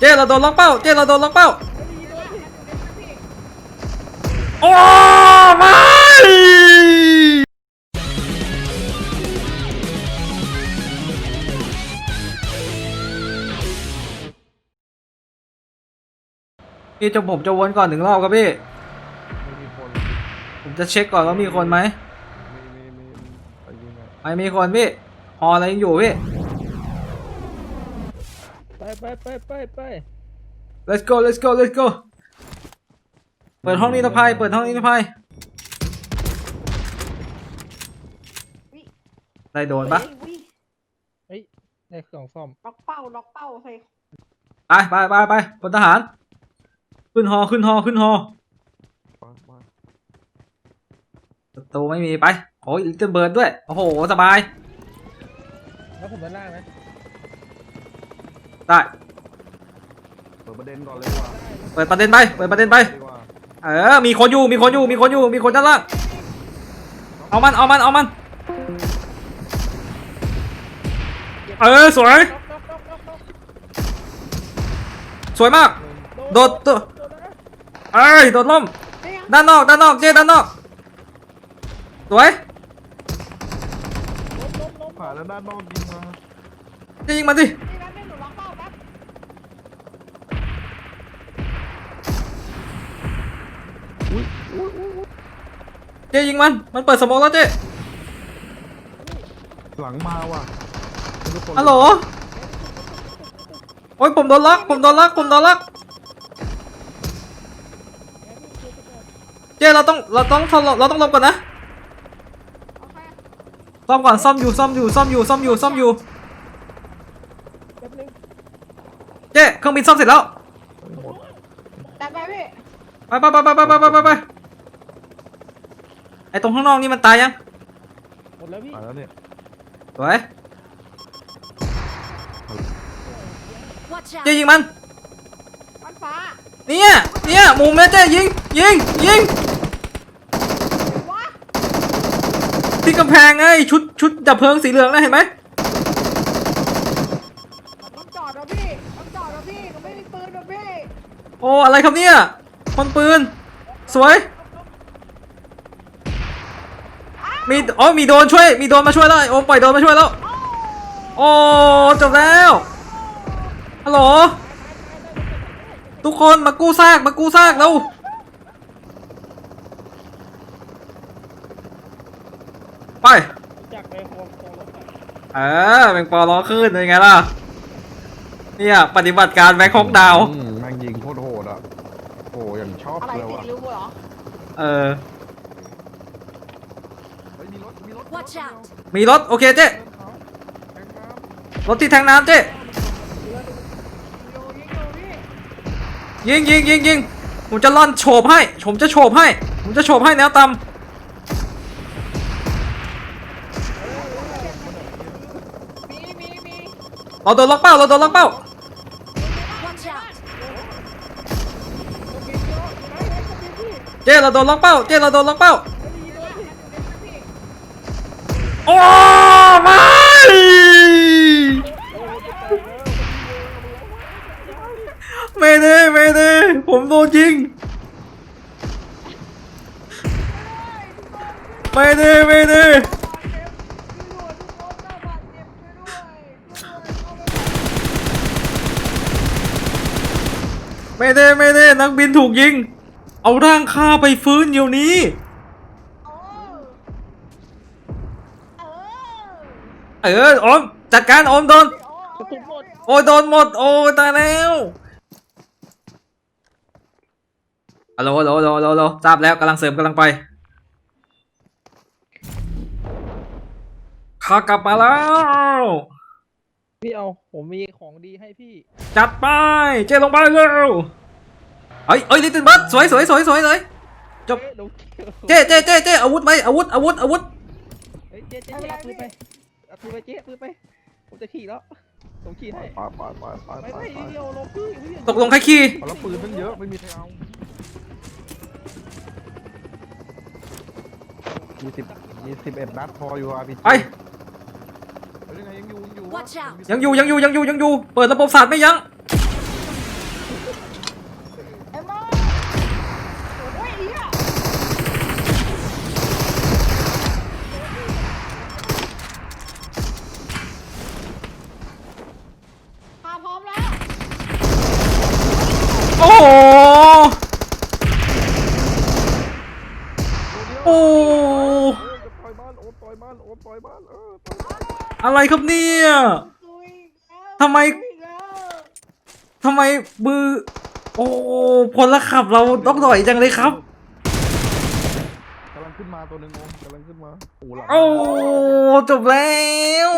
เจ๊เราโดนล็อกเป้า เจ๊เราโดนล็อกเป้า โอ้ไม่พี่จะผมจะวนก่อนหนึ่งรอบครับพี่ไม่มีคนผมจะเช็คก่อนว่ามีคนไหมมีมีมีไปยิงอะไม่มีคนพี่ฮออะไรยังอยู่พี่ ไปไปไปไปไป let's go let's go let's go เปิดห้องนิรภัยเปิดห้องนิรภัยได้โดนปะเฮ้ยได้เครื่องซ่อมล็อกเป้าล็อกเป้าใส่ไปไปไปไปพลทหาร ขึ้นฮอขึ้นฮอขึ้นฮอมามาประตูไม่มีไปโอ้ยลิตเติ้ลเบิร์ดด้วย โอ้โห สบาย แล้วผมด้านล่างไหม ได้ เปิดประเด็นก่อนเลยดีกว่าเปิดประเด็นไป เปิดประเด็นไป ดีกว่าเออ มีคนอยู่ มีคนอยู่ มีคนอยู่ มีคนด้านล่าง เอามัน เอามัน เอามัน เออ สวย สวยมาก โดดโดดเอ้ย โดดล่มได้ยังด้านนอก ด้านนอก เจ๊ด้านนอก สวย ผ่านแล้วด้านนอกยิงมา เจ๊ยิงมันสินี่นะไม่หนูล็อกเป้าแป๊บอุ้ยอุ้ยอุ้ยอุ้ยเจ๊ยิงมัน มันเปิดสโมองแล้วเจ๊หลังมาว่ะไม่รู้คนฮัลโหล โอ้ยผมโดนล็อก ผมโดนล็อก ผมโดนล็อก เจ๊เราต้อง เราต้องซ่อมเราต้องลบก่อนนะโอเคซ่อมก่อน ซ่อมอยู่ ซ่อมอยู่ ซ่อมอยู่ ซ่อมอยู่ ซ่อมอยู่ แป๊บนึง เจ๊เครื่องบินซ่อมเสร็จแล้วหมดแต่ไปพี่ไปไปไปไปไปไปไปไปไอตรงข้างนอกนี่มันตายยังหมดแล้วพี่ผ่านแล้วเนี่ย สวย Watch เจ๊ out! ยิงมัน มันฟ้าเนี่ยเนี่ยมุมเนี่ยเจ๊ยิง ยิง ยิง วะที่กำแพงไงชุดชุดดับเพลิงสีเหลืองนะเห็นไหม โอ้อะไรครับเนี่ยคนปืน สวย มีอ๋อมีโดนช่วย มีโดนมาช่วยแล้วโอมปล่อยโดนมาช่วยแล้ว โอ้จบแล้วฮัลโหลทุกคนมากู้ซากมากู้ซากแล้วไปจากไปโคมโคมรถเออแมงปอล้อขึ้นเป็นไงล่ะ เนี่ย ปฏิบัติการแบงคอกดาวน์อืม ชอบอะไรเลยติดว่ะริ้วเหรอเออ เฮ้ยมีรถมีรถ Watch out! มีรถ โอเคเจ๊เดินเขาแทงน้ำรถที่แทงน้ำเจ๊โยยิงโยพี่ยิงยิงยิงยิงผมจะล่อนโฉบให้ ผมจะโฉบให้ ผมจะโฉบให้แนวต่มีมีมีำเราโดนล็อกเป้าเราโดนล็อกเป้า เจ๊เราโดนล็อกเป้า เจ๊เราโดนล็อกเป้า โอ้ไม่ไม่ได้ไม่ได้ผมโดนยิงไม่ได้ไม่ได้บาดเจ็บช่วยด้วยทุกคนน่าบาดเจ็บช่วยด้วยช่วยเข้าไปไม่ได้ไม่ได้นักบินถูกยิง เอาร่างข้าไปฟื้นเดี๋ยวนี้ เออเออเออโอมจัดการโอมโดนโอ้ยหมดโอ้ยโดนหมด โอ้ยตายแล้วฮัลโหลฮัลโหลฮัลโหลฮัลโหลฮัลโหลทราบแล้วกำลังเสริมกำลังไปข้ากลับมาแล้ว พี่เอา ผมมีของดีให้พี่ จัดไป เจ๊ลงไปเร็ว เฮ้ยเฮ้ยลิตเติ้ลเบิร์ดสวยสวยสวยสวยเลยจบเอ้ยลงเจ๊เจ๊เจ๊เจ๊เจ๊อาวุธไปอาวุธอาวุธอาวุธเฮ้ยเจ๊เจ๊เจ๊เอาปืนไปเอาปืนไปเจ๊ปืนไปผมจะขี่แล้วผมขี่ให้ไปไปไปไปไปไปไปไปเดียวลงพี่พี่ตกลงใครขี่เอาแล้วปืนตั้งเยอะไม่มีใครเอายี่สิบยี่สิบเอ็ดนัดพออยู่อาร์พีไปยังไงยังอยู่ยังอยู่ Watch out ยังอยู่ยังอยู่ยังอยู่ยังอยู่เปิดระบบศาสตร์ไม่ยั้ง พร้อมแล้ว โอ้โห โอ้โอ้อะไรครับเนี่ยทำไมทำไมมือ โอ้พลขับเราต้องด่อยจังเลยครับ ขึ้นมาตัวหนึ่งโอมกำลังขึ้นมาโอ้หลังโอ้จบแล้ว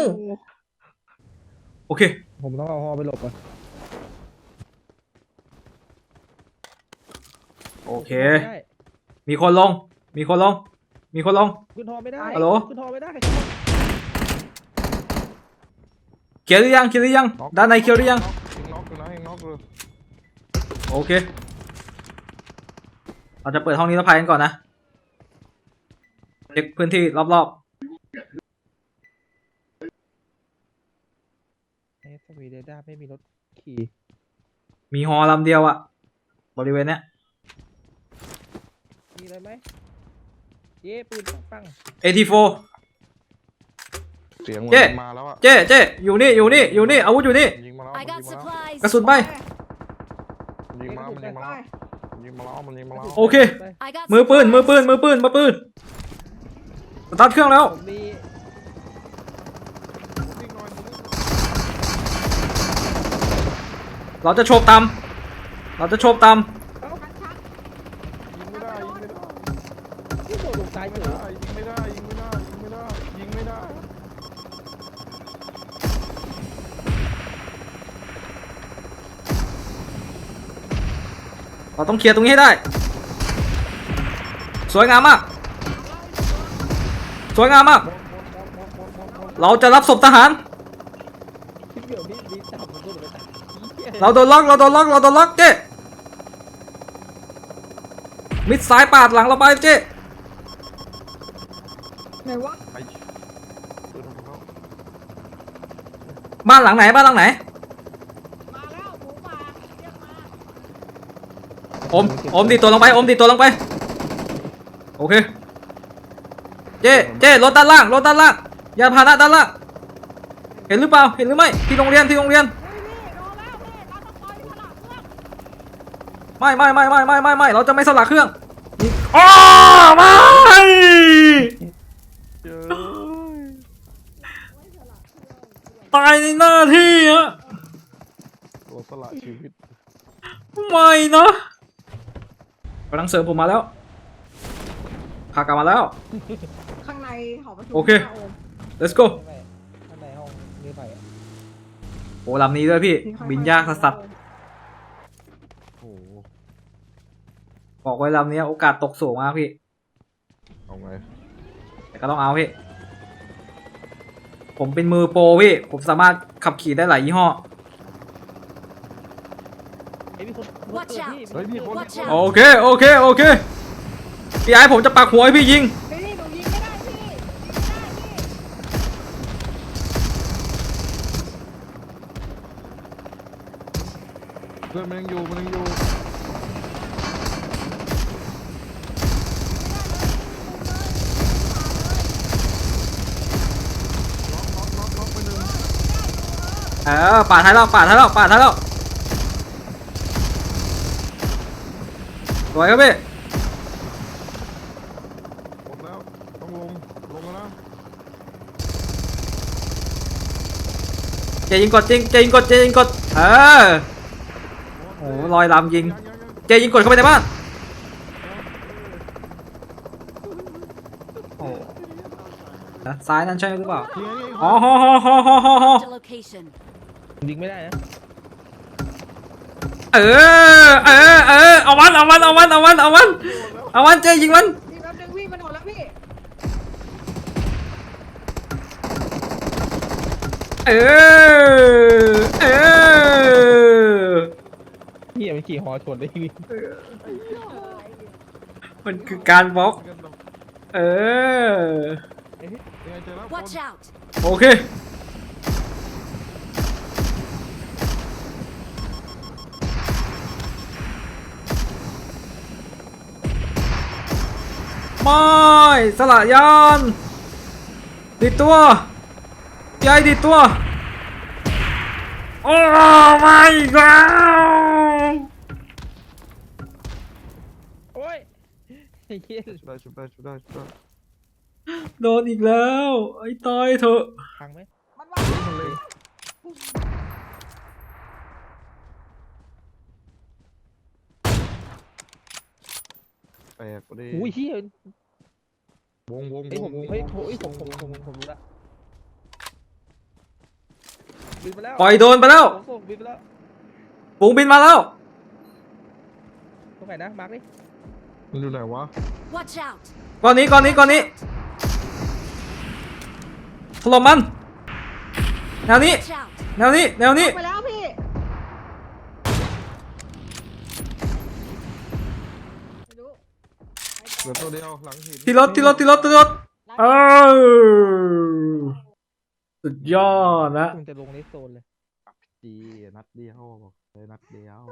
โอเค ผมต้องเอาฮอไปหลบก่อนโอเค ไม่ได้มีคนลง มีคนลง มีคนลง ขึ้นฮอไม่ได้ฮัลโหล ขึ้นฮอไม่ได้เคลียร์หรือยังเคลียร์หรือยังน็อกด้านในเคลียร์หรือยังยิงน็อกอยู่นะยิงน็อกเลยโอเค เราจะเปิดห้องนี้แล้วพายกันก่อนนะ เช็คพื้นที่รอบเอสวีเดด้าไม่มีรถขี่ๆ มีฮอลำเดียวอะบริเวณเนี้ย มีอะไรไหมเย้ปืนปัง AT4 เสียงเหมือเจ๊นมาแล้วอะเจ๊เจ๊อยู่นี่อยู่นี่อยู่นี่อาวุธอยู่นี่ ยิงมาแล้ว I มัน got ยิงมาแล้ว supplies. กระสุนไป ยิงมาแล้วมันยิงมาไปแล้วยิงมาแล้วมันยิงมาแล้วโอเค ไป I got มือปืนมือ supplies. ปืนมือปืนมือปืน สตาร์ทเครื่องแล้วผมมียิงหน่อยยิงหน่อยเราจะโฉบตามเราจะโฉบตามยิงไม่ได้ยิงไม่ได้ที่โดดลงซ้ายยิงเฉไม่ยได้ยิงไม่ได้ยิงไม่ได้ยิงไม่ได้ยิงไม่ได้เราต้องเคลียร์ตรงนี้ให้ได้ สวยงามมาก สวยงามมาก เราจะรับศพทหารคิดเดี๋ยวนี้ดีจับผมโดดไปตัดเหี้ยเราโดนล็อก เราโดนล็อก เราโดนล็อกเจ๊มิดซ้ายปาดหลังเราไปเจ๊ไหนวะไอ้ปืนของเขาบ้านหลังไหนบ้านหลังไหนมาแล้วหมูป่าเรียกมาอมอมดีดตัวลงไปอมดีดตัวลงไป โอเค เจ๊เจ๊รถด้านล่างรถด้านล่างยานพาหนะด้านล่างเห็นหรือเปล่าเห็นหรือไม่ที่โรงเรียนที่โรงเรียนเฮ้ยพี่โดนแล้วพี่เราต้องปล่อยขนาดเพื่อนไม่ไม่ไม่ไม่ไม่ไม่ไม่เราจะไม่สลักเครื่องนี่อ้อไม่เจ้ยตายในหน้าที่อะตัวสละชีวิตไม่นะกำลังเสริมผมมาแล้วพากลับมาแล้วข้างใน หอประชุมโอเค หน้าโอม let's go ไม่ข้างในห้องมีไฟอะโอ้ลำนี้ด้วยพี่นี่ค่อๆบินยากสัสโอ้โหๆบอกไว้ลำนี้โอกาสตกสูงมากพี่ เอาไงแต่ก็ต้องเอาพี่ ผมเป็นมือโปรพี่ ผมสามารถขับขี่ได้หลายยี่ห้อเอ้ยมีคน Watch out เฮ้ยมีคน Watch โอ out. เค โอเค โอเค พี่ไอ้ผมจะปักหัวให้พี่ยิง เพื่อนมันยังอยู่มันยังอยู่ล็อกล็อกล็อกล็อกไปหนึ่งเออปาดท้ายแล้วปาดท้ายแล้วปาดท้ายแล้วสวยครับพี่หมดแล้วต้องลงลงแล้วนะเจยิงกดจริงเจยิงกดเจยิงกดเออ โอ้โหลอยลำยิงยังยังยังเจยิงกดเข้าไปในบ้าน โอ้นะซ้ายนั่นใช่หรือเปล่ายิงยิงอ๋อฮอฮอฮอฮอฮอฮอ Marked a location. ยิงไม่ได้นะเออ เออ เออ เอามัน เอามัน เอามัน เอามัน เอามัน เอามันเจยิงมันพี่แป๊บนึงพี่มันโดนแล้วพี่เออ เออ เฮี ยมันขี่ฮอชนได้วิ่งมันคือการบล็อก เออยังไงเจอแล้ว Watch out. โอเค ไม่สละยานดิดตัวพี่ไอ้ดิดตัว โอ้ไม่อีกแล้ว เหี้ยชุบได้ชุบได้ชุบได้ชุบได้โดนอีกแล้ว ไอ้ตายเถอะพังไหมมันวางมันเลยแตกไปดิอุ้ยเหี้ยวงวงเฮ้ยวผมงวงเฮ้ยโอ้ยผมผมผมผมรู้ละบินไปแล้วปล่อยโดนไปแล้วผมส่งบินไปแล้วฝูงบินมาแล้วตรงไหนนะมาร์กดิ มันอยู่ไหนวะ Watch out! ก้อนนี้ก้อนนี้ก้อนนี้ถล่มมันแนวนี้ Watch out! แนวนี้แนวนี้ไปแล้วพี่ไม่รู้เหลือตัวเดียวหลังหินที่รถที่รถที่รถที่รถเออสุดยอดนะคุณจะลงเลสโซนเลยจีนัดเดียวบอกเลยนัดเดียว